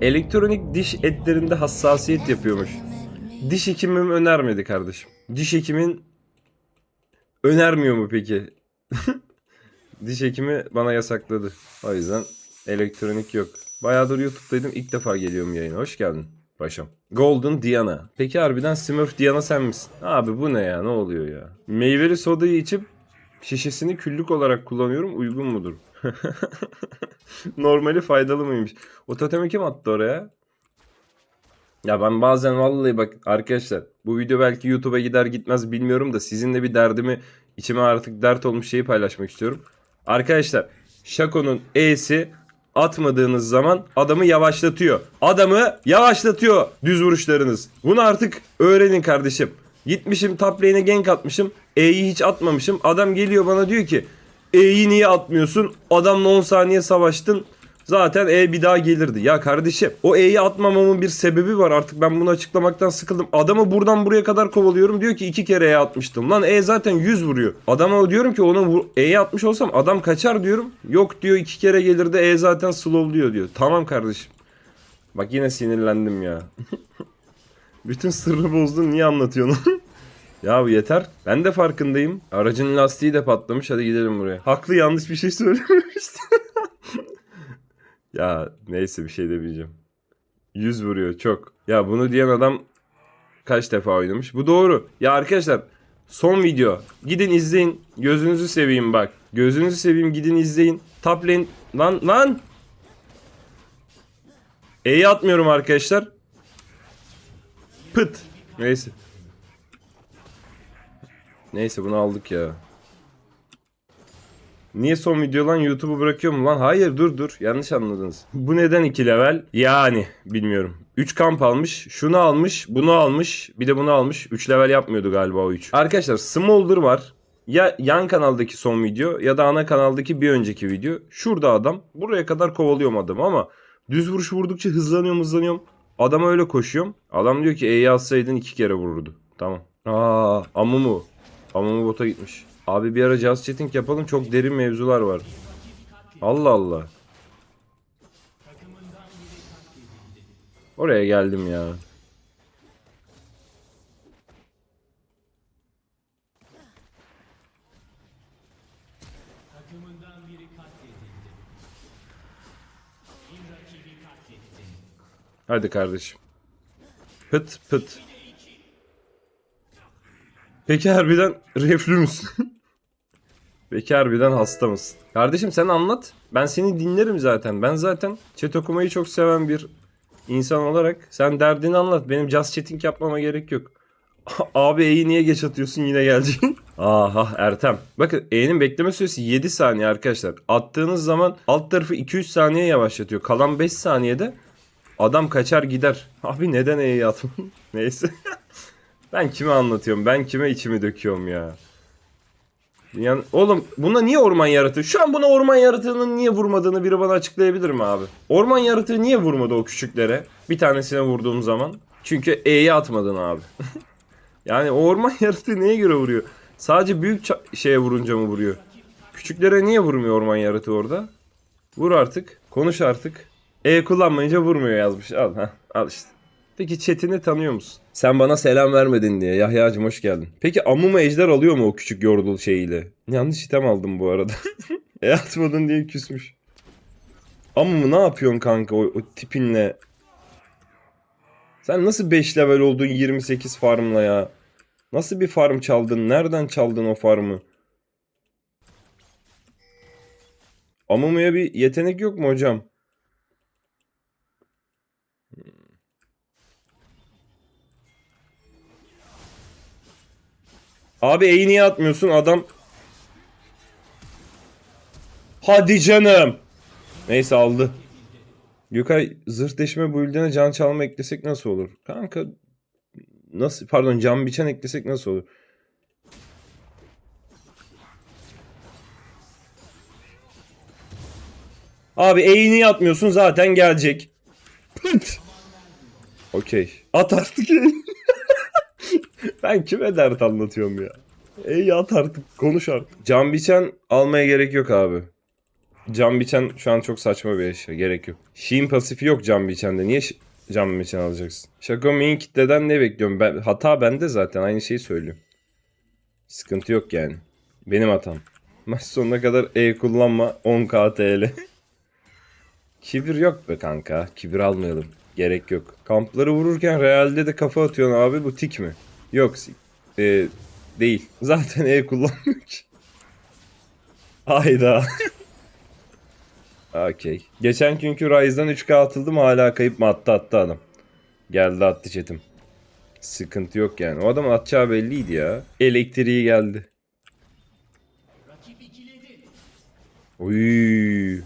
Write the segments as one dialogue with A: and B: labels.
A: Elektronik diş etlerinde hassasiyet yapıyormuş. Diş hekimim önermedi kardeşim. Diş hekimin önermiyor mu peki? Diş hekimi bana yasakladı. O yüzden elektronik yok. Bayağıdır YouTube'daydım. ilk defa geliyorum yayına. Hoş geldin paşam. Golden Diana. Peki harbiden Smurf Diana sen misin? Abi bu ne ya? Ne oluyor ya? Meyveli sodayı içip şişesini küllük olarak kullanıyorum. Uygun mudur? Normali faydalı mıymış? O totemi kim attı oraya? Ya ben bazen vallahi bak arkadaşlar bu video belki YouTube'a gider gitmez bilmiyorum da sizinle bir derdimi içime artık dert olmuş şeyi paylaşmak istiyorum. Arkadaşlar Şako'nun E'si atmadığınız zaman adamı yavaşlatıyor. Adamı yavaşlatıyor düz vuruşlarınız. Bunu artık öğrenin kardeşim. Gitmişim top lane'e gank atmışım. E'yi hiç atmamışım. Adam geliyor bana diyor ki E'yi niye atmıyorsun? Adamla 10 saniye savaştın. Zaten E bir daha gelirdi. Ya kardeşim o E'yi atmamamın bir sebebi var. Artık ben bunu açıklamaktan sıkıldım. Adamı buradan buraya kadar kovalıyorum. Diyor ki iki kere E atmıştım. Lan E zaten 100 vuruyor. Adama diyorum ki ona E'yi atmış olsam adam kaçar diyorum. Yok diyor iki kere gelirdi. E zaten slowluyor diyor. Tamam kardeşim. Bak yine sinirlendim ya. Bütün sırrı bozdun niye anlatıyorsun? ya yeter. Ben de farkındayım. Aracın lastiği de patlamış. Hadi gidelim buraya. Haklı yanlış bir şey söylememiştim. Ya neyse bir şey demeyeceğim. 100 vuruyor çok. Ya bunu diyen adam kaç defa oynamış? Bu doğru. Ya arkadaşlar son video. Gidin izleyin. Gözünüzü seveyim bak. Gözünüzü seveyim gidin izleyin. Top lane. Lan lan. E'yi atmıyorum arkadaşlar. Pıt. Neyse. Neyse bunu aldık ya. Niye son video lan YouTube'u bırakıyorum lan? Hayır dur dur yanlış anladınız. Bu neden 2 level? Yani bilmiyorum. 3 kamp almış, şunu almış, bunu almış, bir de bunu almış. 3 level yapmıyordu galiba o 3. Arkadaşlar Smolder var. Ya yan kanaldaki son video ya da ana kanaldaki bir önceki video. Şurada adam. Buraya kadar kovalıyorum adamı ama düz vuruş vurdukça hızlanıyorum hızlanıyorum. Adama öyle koşuyorum. Adam diyor ki E'yi atsaydın iki kere vururdu. Tamam. Aa, Amumu. Amumu bota gitmiş. Abi bir ara just chatting yapalım çok derin mevzular var. Allah Allah. Oraya geldim ya. Hadi kardeşim. Pıt pıt. Peki harbiden reflü müsün? Peki harbiden hasta mısın? Kardeşim sen anlat. Ben seni dinlerim zaten. Ben zaten chat okumayı çok seven bir insan olarak sen derdini anlat. Benim just chatting yapmama gerek yok. Abi E'yi niye geç atıyorsun yine geleceksin. Aha Ertem. Bakın E'nin bekleme süresi 7 saniye arkadaşlar. Attığınız zaman alt tarafı 2-3 saniye yavaşlatıyor. Kalan 5 saniyede adam kaçar gider. Abi neden E'yi atmadın? Neyse. Ben kime anlatıyorum? Ben kime içimi döküyorum ya? Yani oğlum buna niye orman yaratığı? Şu an buna orman yaratığının niye vurmadığını biri bana açıklayabilir mi abi? Orman yaratığı niye vurmadı o küçüklere? Bir tanesine vurduğum zaman. Çünkü E'yi atmadın abi. yani o orman yaratığı neye göre vuruyor? Sadece büyük şeye vurunca mı vuruyor? Küçüklere niye vurmuyor orman yaratığı orada? Vur artık. Konuş artık. E kullanmayınca vurmuyor yazmış. Al ha. Al işte. Peki chatini tanıyor musun? Sen bana selam vermedin diye. Yahya'cım hoş geldin. Peki Amuma Ejder alıyor mu o küçük yordul şeyiyle? Yanlış item aldım bu arada. e atmadın diye küsmüş. Amumu ne yapıyorsun kanka o, o tipinle? Sen nasıl 5 level oldun 28 farmla ya? Nasıl bir farm çaldın? Nereden çaldın o farmı? Amumu'ya bir yetenek yok mu hocam? Abi E'yi niye atmıyorsun adam? Hadi canım. Neyse aldı. Gökay zırh deşme build'ine can çalma eklesek nasıl olur? Kanka nasıl pardon can biçen eklesek nasıl olur? Abi E'yi niye atmıyorsun zaten gelecek. Okey. At artık. Ben kime dert anlatıyorum ya? Ey at artık konuş artık. Can biçen almaya gerek yok abi. Cam biçen şu an çok saçma bir eşya. Gerek yok. Sheen pasifi yok cam biçende. Niye cam biçen alacaksın? Şaka main kitleden ne bekliyorum? Ben, hata bende zaten. Aynı şeyi söylüyorum. Sıkıntı yok yani. Benim hatam. Maç sonuna kadar E kullanma 10k TL. Kibir yok be kanka. Kibir almayalım. Gerek yok. Kampları vururken realde de kafa atıyorsun abi. Bu tik mi? Yok. e, değil. Zaten E kullanmıyor ki. Hayda. Okey. Geçen günkü Ryze'dan 3K atıldım hala kayıp mı attı attı adam. Geldi attı chatim. Sıkıntı yok yani. O adam atacağı belliydi ya. Elektriği geldi. Oy.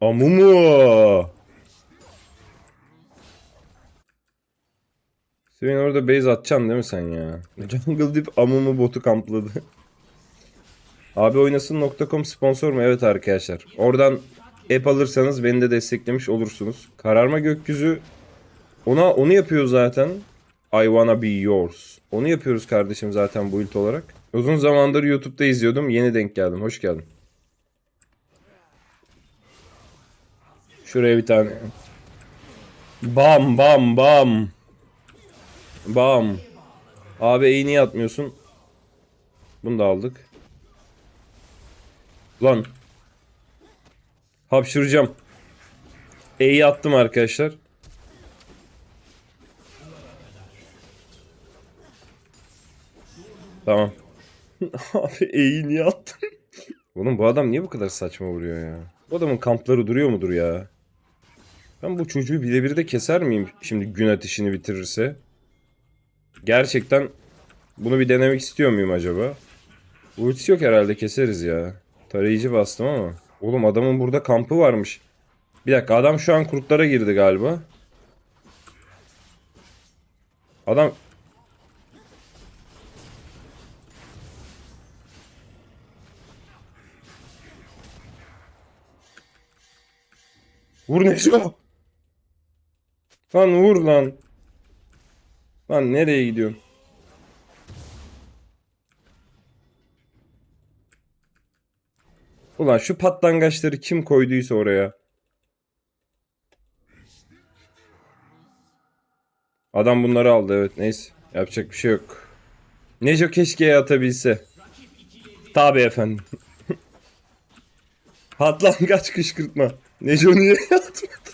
A: Amumu. Senin orada base atacaksın değil mi sen ya? Jungle Deep Amumu botu kampladı. Abi oynasın.com sponsor mu? Evet arkadaşlar. Oradan app alırsanız beni de desteklemiş olursunuz. Kararma gökyüzü ona onu yapıyor zaten. I wanna be yours. Onu yapıyoruz kardeşim zaten bu ult olarak. Uzun zamandır YouTube'da izliyordum. Yeni denk geldim. Hoş geldin. Şuraya bir tane. Bam bam bam. Bam. Abi iyi niye atmıyorsun? Bunu da aldık. Lan. Hapşıracağım. E'yi attım arkadaşlar. Tamam. Abi E'yi niye attın? Oğlum bu adam niye bu kadar saçma vuruyor ya? Bu adamın kampları duruyor mudur ya? Ben bu çocuğu birebir de keser miyim şimdi gün ateşini bitirirse? Gerçekten bunu bir denemek istiyor muyum acaba? Ultisi yok herhalde keseriz ya. Tarayıcı bastım ama. Oğlum adamın burada kampı varmış. Bir dakika adam şu an kurtlara girdi galiba. Adam... Vur Neco! Lan vur lan. Lan nereye gidiyorsun? Ulan şu patlangaçları kim koyduysa oraya. Adam bunları aldı evet neyse. Yapacak bir şey yok. Neco keşke atabilse. Tabi efendim. Patlangaç kışkırtma. Neco niye atmadı?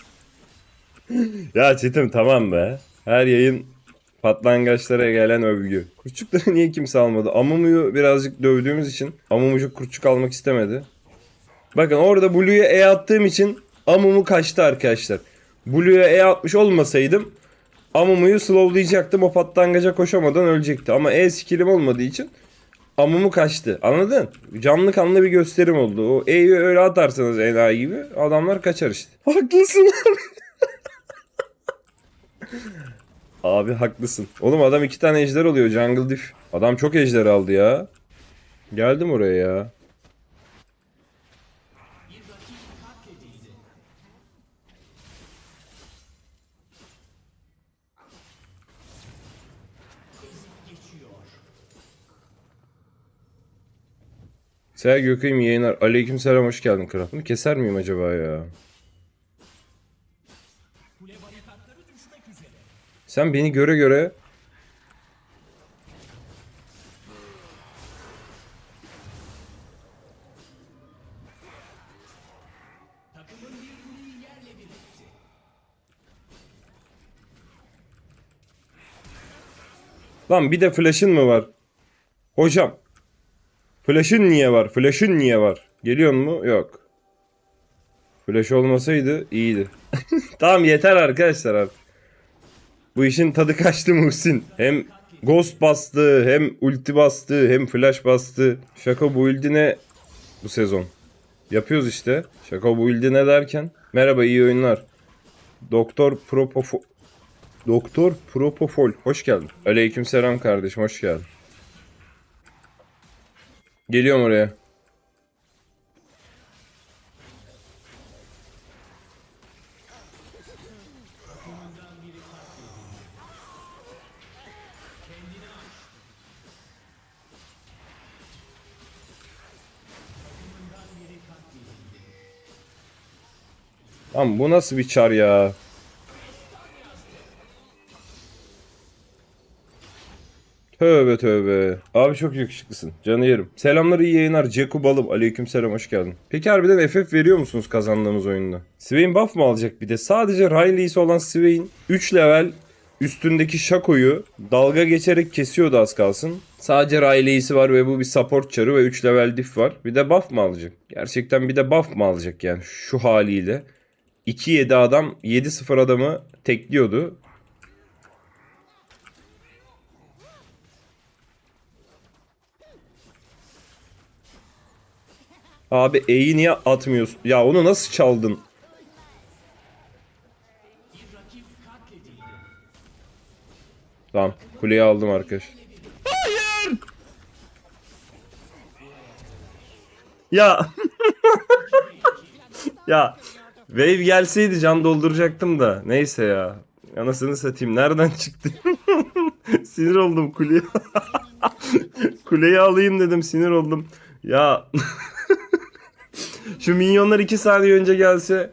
A: ya Çetim tamam be. Her yayın patlangaçlara gelen övgü. Kurçukları niye kimse almadı? Amumu'yu birazcık dövdüğümüz için Amumucuk kurçuk almak istemedi. Bakın orada Blue'ya E attığım için Amumu kaçtı arkadaşlar. Blue'ya E atmış olmasaydım Amumu'yu slowlayacaktım. O patlangaca koşamadan ölecekti. Ama E skillim olmadığı için Amumu kaçtı. Anladın? Canlı kanlı bir gösterim oldu. O E'yi öyle atarsanız enayi gibi adamlar kaçar işte. Haklısın abi. haklısın. Oğlum adam iki tane ejder oluyor Jungle Diff. Adam çok ejder aldı ya. Geldim oraya ya. Seher Gökay'ım yayınlar. Aleyküm selam hoş geldin kral. Bunu keser miyim acaba ya? Sen beni göre göre Lan bir de flash'ın mı var? Hocam. Flash'ın niye var? Flash'ın niye var? Geliyor mu? Yok. Flash olmasaydı iyiydi. tamam yeter arkadaşlar artık. Bu işin tadı kaçtı Muhsin. Hem Ghost bastı, hem ulti bastı, hem flash bastı. Şaka bu ne bu sezon? Yapıyoruz işte. Şaka bu ne derken? Merhaba iyi oyunlar. Doktor Propofol Doktor Propofol hoş geldin. Aleykümselam kardeşim hoş geldin. Geliyorum oraya. Lan bu nasıl bir çar ya? Tövbe tövbe. Abi çok yakışıklısın. Canı yerim. Selamlar iyi yayınlar. Ceku Balım. Aleyküm selam hoş geldin. Peki harbiden FF veriyor musunuz kazandığımız oyunda? Swain buff mı alacak bir de? Sadece Riley'si olan Swain 3 level üstündeki Shaco'yu dalga geçerek kesiyordu az kalsın. Sadece Riley'si var ve bu bir support çarı ve 3 level diff var. Bir de buff mı alacak? Gerçekten bir de buff mı alacak yani şu haliyle? 2-7 adam 7-0 adamı tekliyordu. Abi E'yi niye atmıyorsun? Ya onu nasıl çaldın? Tamam. Kuleyi aldım arkadaş. Hayır! Ya. ya. Wave gelseydi can dolduracaktım da. Neyse ya. Anasını satayım. Nereden çıktı? sinir oldum kuleye. Kuleyi alayım dedim. Sinir oldum. Ya. Şu minyonlar 2 saniye önce gelse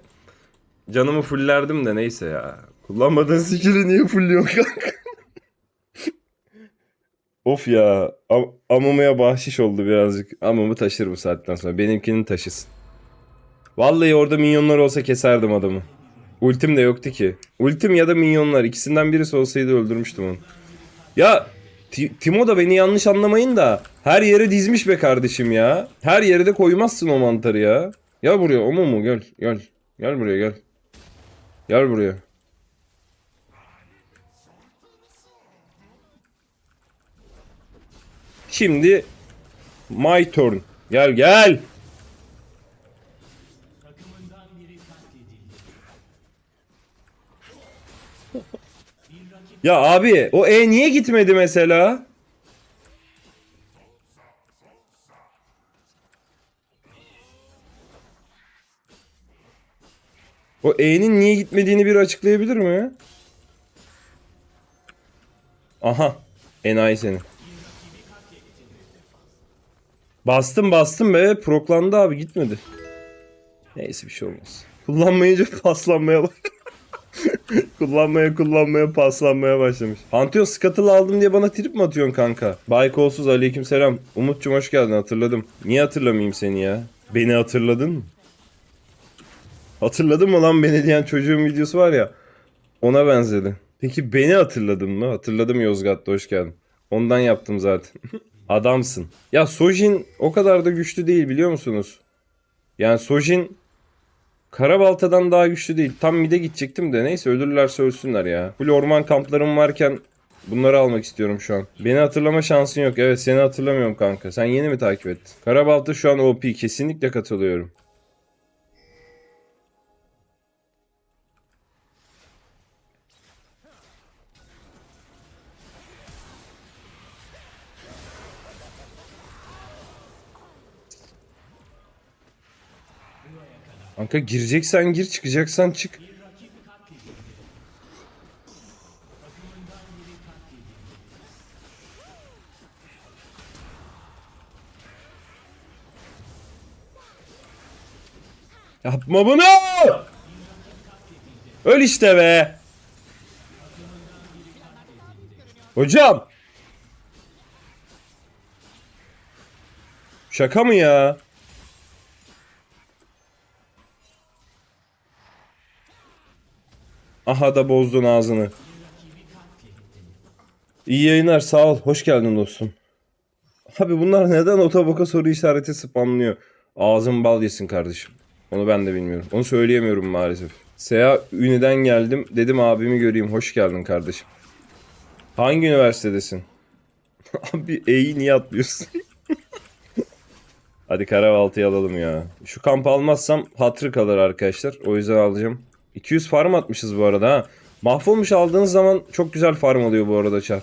A: canımı fullerdim de neyse ya. Kullanmadığın skill'i niye fulluyorsun kanka? of ya. Am amamaya bahşiş oldu birazcık. Amamı taşır saatten sonra. Benimkini taşısın. Vallahi orada minyonlar olsa keserdim adamı. Ultim de yoktu ki. Ultim ya da minyonlar ikisinden birisi olsaydı öldürmüştüm onu. Ya Ti- Timo da beni yanlış anlamayın da her yere dizmiş be kardeşim ya. Her yere de koymazsın o mantarı ya. Gel buraya o mu mu gel gel. Gel buraya gel. Gel buraya. Şimdi my turn. Gel gel. Ya abi o E niye gitmedi mesela? O E'nin niye gitmediğini bir açıklayabilir mi? Aha. Enayi seni. Bastım bastım be. Proklandı abi gitmedi. Neyse bir şey olmaz. Kullanmayınca paslanmaya bak. kullanmaya kullanmaya paslanmaya başlamış. Pantheon Scuttle aldım diye bana trip mi atıyorsun kanka? Bay kolsuz aleyküm selam. Umut'cum hoş geldin hatırladım. Niye hatırlamayayım seni ya? Beni hatırladın mı? Hatırladın mı lan beni diyen çocuğun videosu var ya. Ona benzedi. Peki beni hatırladın mı? Hatırladım Yozgat'ta hoş geldin. Ondan yaptım zaten. Adamsın. Ya Sojin o kadar da güçlü değil biliyor musunuz? Yani Sojin Karabalta'dan daha güçlü değil. Tam mide gidecektim de neyse ölürlerse ölsünler ya. Full orman kamplarım varken bunları almak istiyorum şu an. Beni hatırlama şansın yok. Evet seni hatırlamıyorum kanka. Sen yeni mi takip ettin? Karabalta şu an OP. Kesinlikle katılıyorum. Kanka gireceksen gir çıkacaksan çık. Yapma bunu! Öl işte be! Hocam! Şaka mı ya? Aha da bozdun ağzını. İyi yayınlar sağ ol. Hoş geldin dostum. Abi bunlar neden otoboka soru işareti spamlıyor? Ağzım bal yesin kardeşim. Onu ben de bilmiyorum. Onu söyleyemiyorum maalesef. Seya Üniden geldim. Dedim abimi göreyim. Hoş geldin kardeşim. Hangi üniversitedesin? Abi E'yi niye atlıyorsun? Hadi Karavaltı'yı alalım ya. Şu kamp almazsam hatırı kalır arkadaşlar. O yüzden alacağım. 200 farm atmışız bu arada ha. Mahvolmuş aldığınız zaman çok güzel farm oluyor bu arada çar.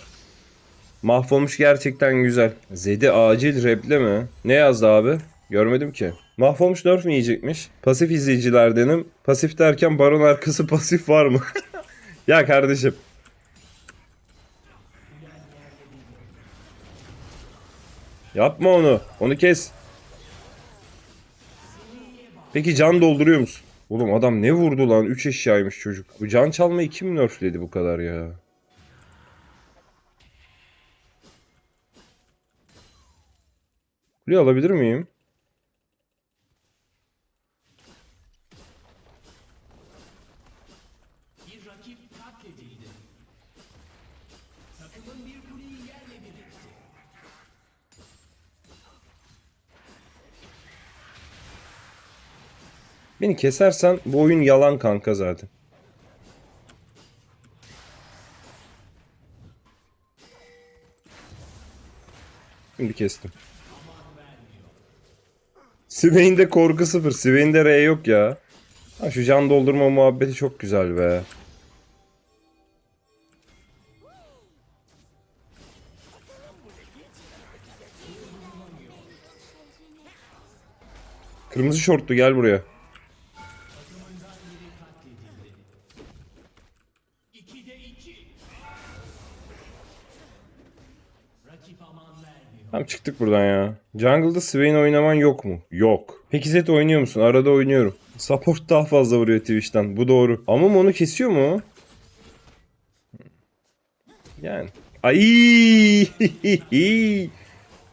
A: Mahvolmuş gerçekten güzel. Zedi acil reple mi? Ne yazdı abi? Görmedim ki. Mahvolmuş nerf mi yiyecekmiş? Pasif izleyicilerdenim. Pasif derken baron arkası pasif var mı? ya kardeşim. Yapma onu. Onu kes. Peki can dolduruyor musun? Oğlum adam ne vurdu lan? 3 eşyaymış çocuk. Bu can çalmayı kim nerfledi bu kadar ya? Kule alabilir miyim? Beni kesersen bu oyun yalan kanka zaten. Şimdi kestim. Swain'de korku sıfır. Swain'de R yok ya. Ha, şu can doldurma muhabbeti çok güzel be. Kırmızı şortlu gel buraya. Tamam çıktık buradan ya. Jungle'da Swain oynaman yok mu? Yok. Peki Zed oynuyor musun? Arada oynuyorum. Support daha fazla vuruyor Twitch'ten. Bu doğru. Ama onu kesiyor mu? Yani. Ay!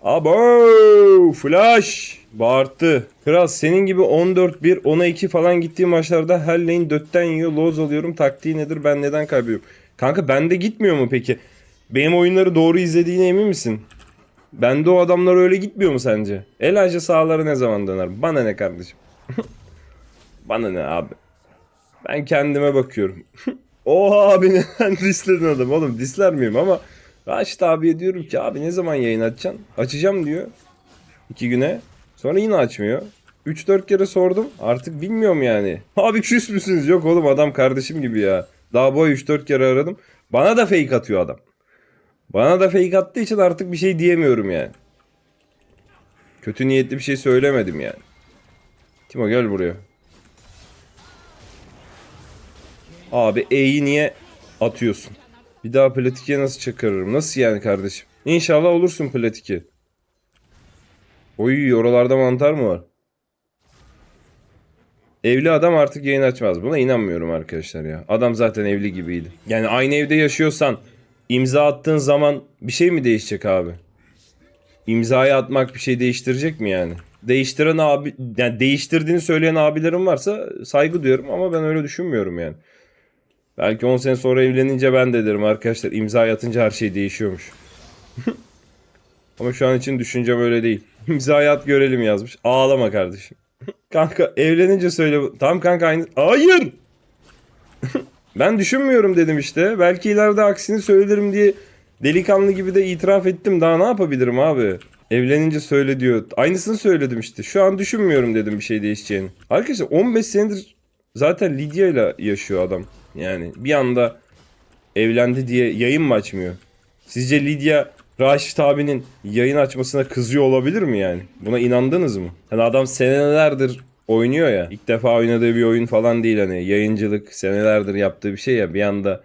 A: Abo! Flash! Bağırttı. Kral senin gibi 14-1, 10'a 2 falan gittiği maçlarda her lane dötten yiyor. Loz alıyorum. Taktiği nedir? Ben neden kaybediyorum? Kanka bende gitmiyor mu peki? Benim oyunları doğru izlediğine emin misin? Bende o adamlar öyle gitmiyor mu sence? El ağacı sahaları ne zaman döner? Bana ne kardeşim? Bana ne abi? Ben kendime bakıyorum. Oha abi neden disledin adam oğlum disler miyim ama Raşit abiye diyorum ki abi ne zaman yayın açacaksın? Açacağım diyor. İki güne. Sonra yine açmıyor. 3-4 kere sordum. Artık bilmiyorum yani. Abi küs müsünüz? Yok oğlum adam kardeşim gibi ya. Daha boy 3-4 kere aradım. Bana da fake atıyor adam. Bana da fake attığı için artık bir şey diyemiyorum yani. Kötü niyetli bir şey söylemedim yani. Timo gel buraya. Abi E'yi niye atıyorsun? Bir daha Platik'e nasıl çakırırım? Nasıl yani kardeşim? İnşallah olursun Platik'e. Oy oralarda mantar mı var? Evli adam artık yayın açmaz. Buna inanmıyorum arkadaşlar ya. Adam zaten evli gibiydi. Yani aynı evde yaşıyorsan imza attığın zaman bir şey mi değişecek abi? İmzayı atmak bir şey değiştirecek mi yani? Değiştiren abi yani değiştirdiğini söyleyen abilerim varsa saygı duyuyorum ama ben öyle düşünmüyorum yani. Belki 10 sene sonra evlenince ben de derim arkadaşlar imza atınca her şey değişiyormuş. ama şu an için düşüncem öyle değil. İmzayı at görelim yazmış. Ağlama kardeşim. kanka evlenince söyle. Tamam kanka aynı. Hayır. Ben düşünmüyorum dedim işte. Belki ileride aksini söylerim diye delikanlı gibi de itiraf ettim. Daha ne yapabilirim abi? Evlenince söyle diyor. Aynısını söyledim işte. Şu an düşünmüyorum dedim bir şey değişeceğini. Arkadaşlar 15 senedir zaten Lydia ile yaşıyor adam. Yani bir anda evlendi diye yayın mı açmıyor? Sizce Lydia Raşit abinin yayın açmasına kızıyor olabilir mi yani? Buna inandınız mı? Hani adam senelerdir oynuyor ya. İlk defa oynadığı bir oyun falan değil hani. Yayıncılık senelerdir yaptığı bir şey ya. Bir anda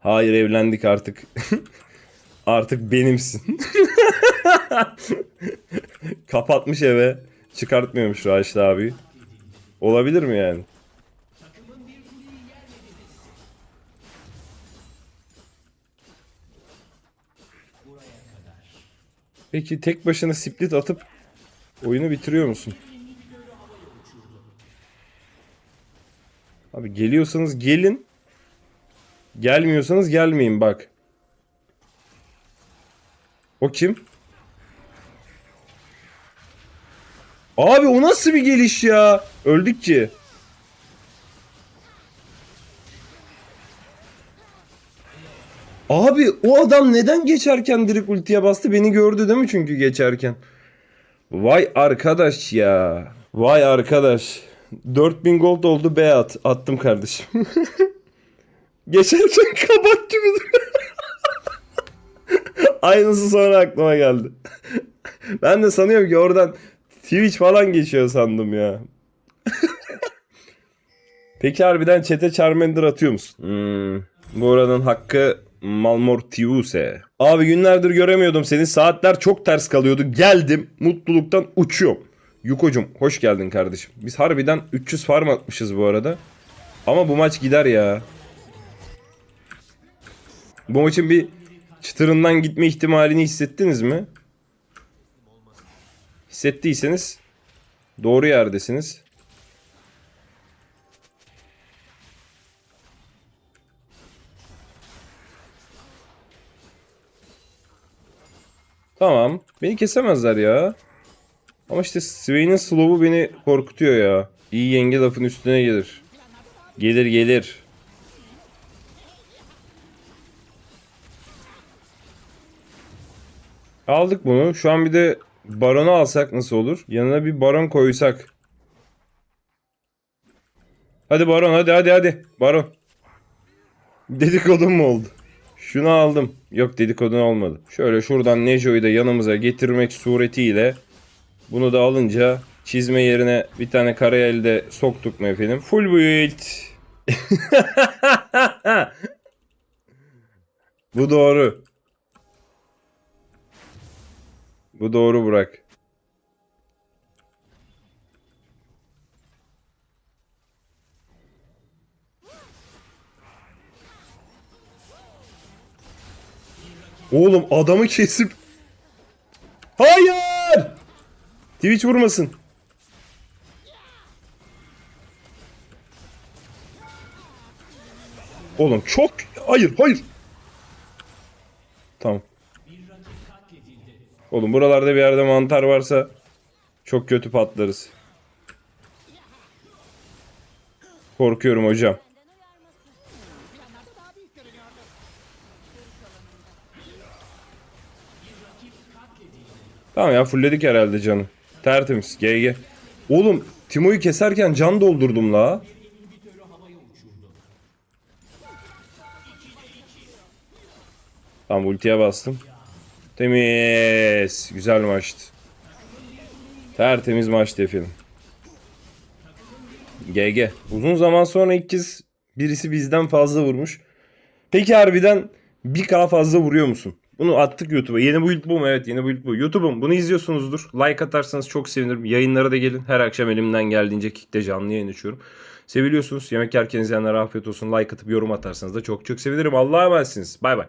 A: hayır evlendik artık. artık benimsin. Kapatmış eve. Çıkartmıyormuş Raşit abi. Olabilir mi yani? Peki tek başına split atıp oyunu bitiriyor musun? Abi geliyorsanız gelin. Gelmiyorsanız gelmeyin bak. O kim? Abi o nasıl bir geliş ya? Öldük ki. Abi o adam neden geçerken direkt ultiye bastı? Beni gördü değil mi çünkü geçerken? Vay arkadaş ya. Vay arkadaş. 4000 gold oldu B at. Attım kardeşim. geçerken kabak gibi. Aynısı sonra aklıma geldi. ben de sanıyorum ki oradan Twitch falan geçiyor sandım ya. Peki harbiden çete Charmander atıyor musun? Hmm. Bu aranın hakkı Malmortiuse. Abi günlerdir göremiyordum seni. Saatler çok ters kalıyordu. Geldim. Mutluluktan uçuyorum. Yuko'cum hoş geldin kardeşim. Biz harbiden 300 farm atmışız bu arada. Ama bu maç gider ya. Bu maçın bir çıtırından gitme ihtimalini hissettiniz mi? Hissettiyseniz doğru yerdesiniz. Tamam. Beni kesemezler ya. Ama işte Swain'in slow'u beni korkutuyor ya. İyi yenge lafın üstüne gelir. Gelir gelir. Aldık bunu. Şu an bir de baronu alsak nasıl olur? Yanına bir baron koysak. Hadi baron hadi hadi hadi. Baron. Dedikodun mu oldu? Şunu aldım. Yok dedikodun olmadı. Şöyle şuradan Nejo'yu da yanımıza getirmek suretiyle bunu da alınca çizme yerine bir tane kara elde soktuk mu? Full build. Bu doğru. Bu doğru Burak. Oğlum adamı kesip Hayır! Twitch vurmasın. Oğlum çok hayır hayır. Tamam. Oğlum buralarda bir yerde mantar varsa çok kötü patlarız. Korkuyorum hocam. Tamam ya fullledik herhalde canı. Tertemiz. GG. Oğlum Timo'yu keserken can doldurdum la. Tamam ultiye bastım. Temiz. Güzel maçtı. Tertemiz maçtı efendim. GG. Uzun zaman sonra ilk kez birisi bizden fazla vurmuş. Peki harbiden 1K fazla vuruyor musun? Bunu attık YouTube'a. Yeni build bu mu? Evet yeni build bu. YouTube'um bunu izliyorsunuzdur. Like atarsanız çok sevinirim. Yayınlara da gelin. Her akşam elimden geldiğince Kick'te canlı yayın açıyorum. Seviliyorsunuz. Yemek yerken izleyenlere afiyet olsun. Like atıp yorum atarsanız da çok çok sevinirim. Allah'a emanetsiniz. Bay bay.